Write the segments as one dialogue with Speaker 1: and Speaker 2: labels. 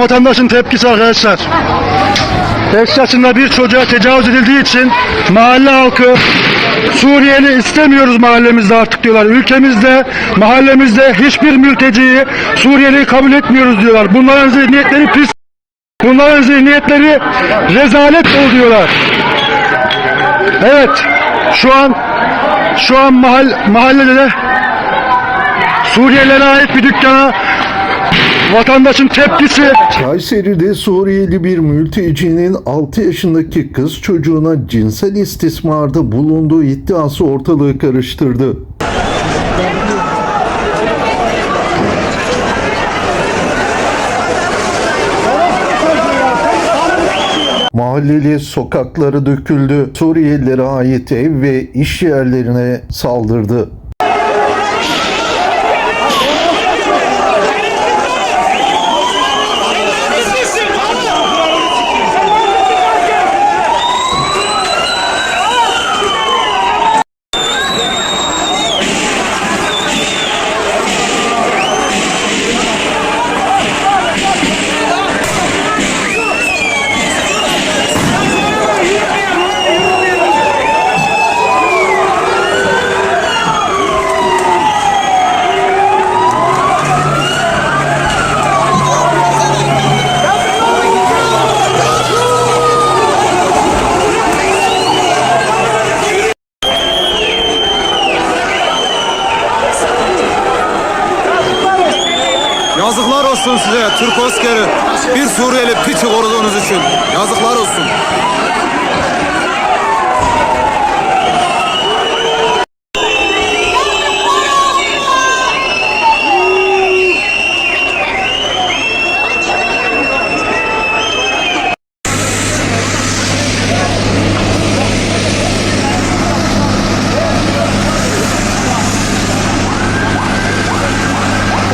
Speaker 1: Vatandaşın tepkisi arkadaşlar. 5 yaşında bir çocuğa tecavüz edildiği için mahalle halkı Suriyeli istemiyoruz mahallemizde artık diyorlar. Ülkemizde, mahallemizde hiçbir mülteciyi Suriyeli'yi kabul etmiyoruz diyorlar. Bunların zihniyetleri pis. Bunların zihniyetleri rezalet dolu diyorlar. Evet. Şu an şu an mahal, mahallede de Suriyelilere ait bir dükkana vatandaşın tepkisi
Speaker 2: Kayseri'de Suriyeli bir mültecinin 6 yaşındaki kız çocuğuna cinsel istismarda bulunduğu iddiası ortalığı karıştırdı. Mahalleli sokakları döküldü. Suriyelilere ait ev ve iş yerlerine saldırdı.
Speaker 3: Yazıklar olsun size Türk askeri. Bir Suriyeli piçi koruduğunuz için. Yazıklar olsun.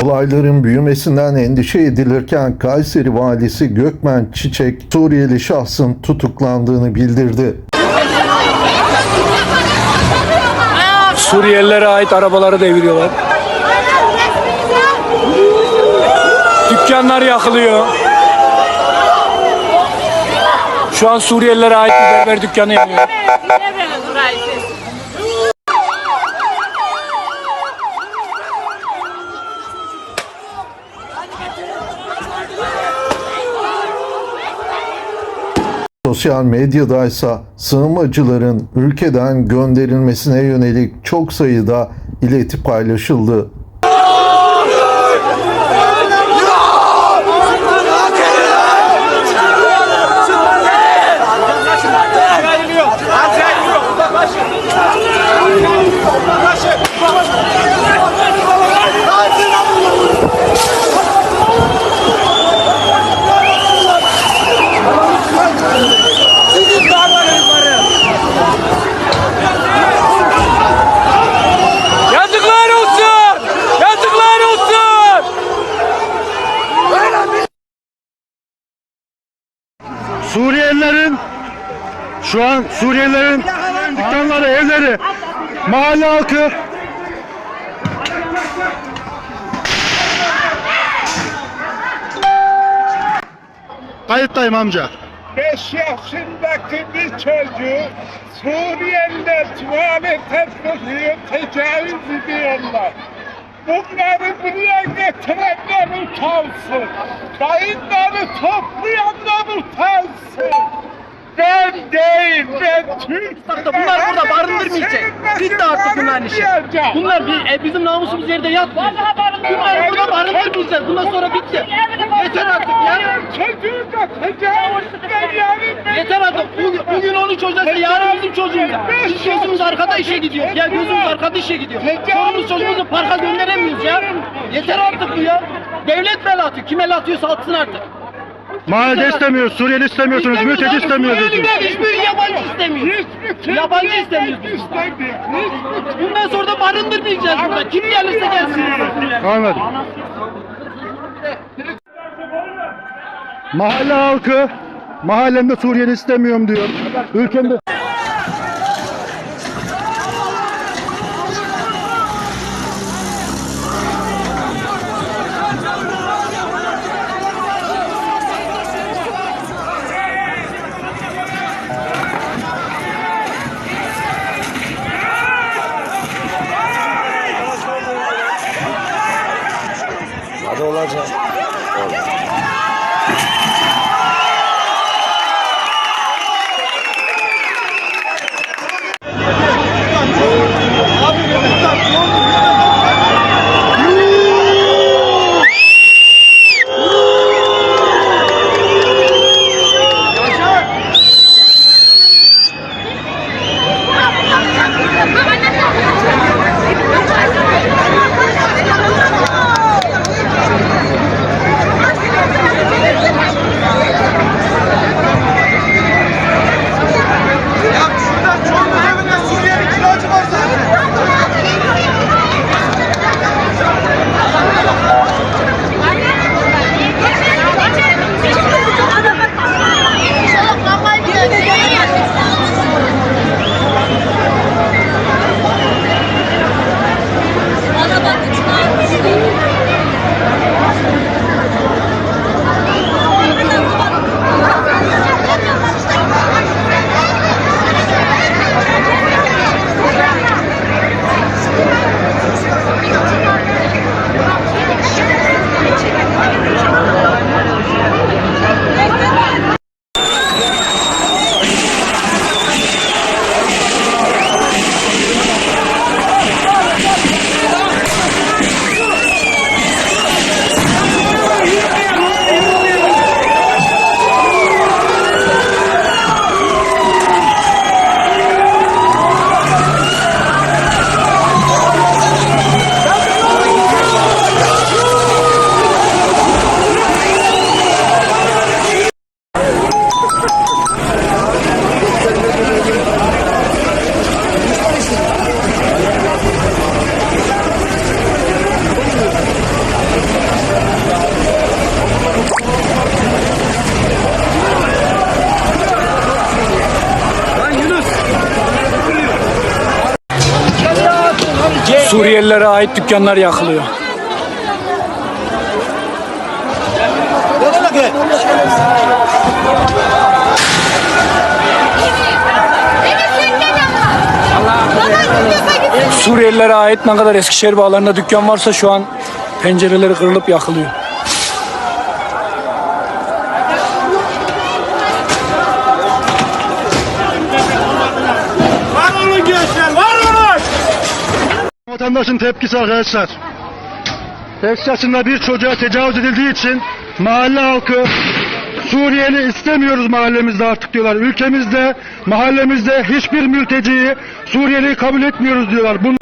Speaker 2: Olayların büyümesinden endişe edilirken Kayseri valisi Gökmen Çiçek Suriyeli şahsın tutuklandığını bildirdi.
Speaker 4: Suriyelilere ait arabaları deviriyorlar. Dükkanlar yakılıyor. Şu an Suriyelilere ait bir berber dükkanı yanıyor.
Speaker 2: Sosyal medyada ise sığınmacıların ülkeden gönderilmesine yönelik çok sayıda ileti paylaşıldı.
Speaker 4: Yazıklar olsun! Yazıklar olsun!
Speaker 1: Suriyelilerin şu an Suriyelilerin dükkanları, evleri, mahalle halkı Kayıttayım amca.
Speaker 5: 5 yaşındaki bir çocuğu Suriyeliler tuvalete sokuyor, tecavüz ediyorlar. Bunları buraya getirenler utansın. Kayıtları toplayanlar Türk.
Speaker 6: Bunlar burada barındırmayacak. Bitti artık bunların işi. Bunlar bir, e, bizim namusumuz yerde yatmıyor. Bunlar burada barındırmayacağız. Bundan sonra bitti. Yeter artık ya. Yeter artık. Bugün, bugün onun çocuğuysa yarın bizim çocuğumuz. Biz gözümüz arkada işe gidiyor. Ya gözümüz arkada işe gidiyor. Çoluğumuz çocuğumuzu parka gönderemiyoruz ya. Yeter artık bu ya. Devlet bel atıyor. Kim el atıyorsa atsın artık.
Speaker 1: Mahallede istemiyoruz, Suriyeli istemiyorsunuz, mülteci istemiyoruz.
Speaker 6: hiçbir yabancı istemiyor. Yabancı istemiyoruz. Bundan sonra da barındırmayacağız burada. Kim gelirse gelsin.
Speaker 1: Anladım. Mahalle halkı mahallemde Suriyeli istemiyorum diyor. Ülkemde
Speaker 4: Suriyelilere ait dükkanlar yakılıyor. Suriyelilere ait ne kadar Eskişehir bağlarında dükkan varsa şu an pencereleri kırılıp yakılıyor.
Speaker 1: Vatandaşın tepkisi arkadaşlar. 5 yaşında bir çocuğa tecavüz edildiği için mahalle halkı Suriyeli istemiyoruz mahallemizde artık diyorlar. Ülkemizde, mahallemizde hiçbir mülteciyi Suriyeli'yi kabul etmiyoruz diyorlar. Bunu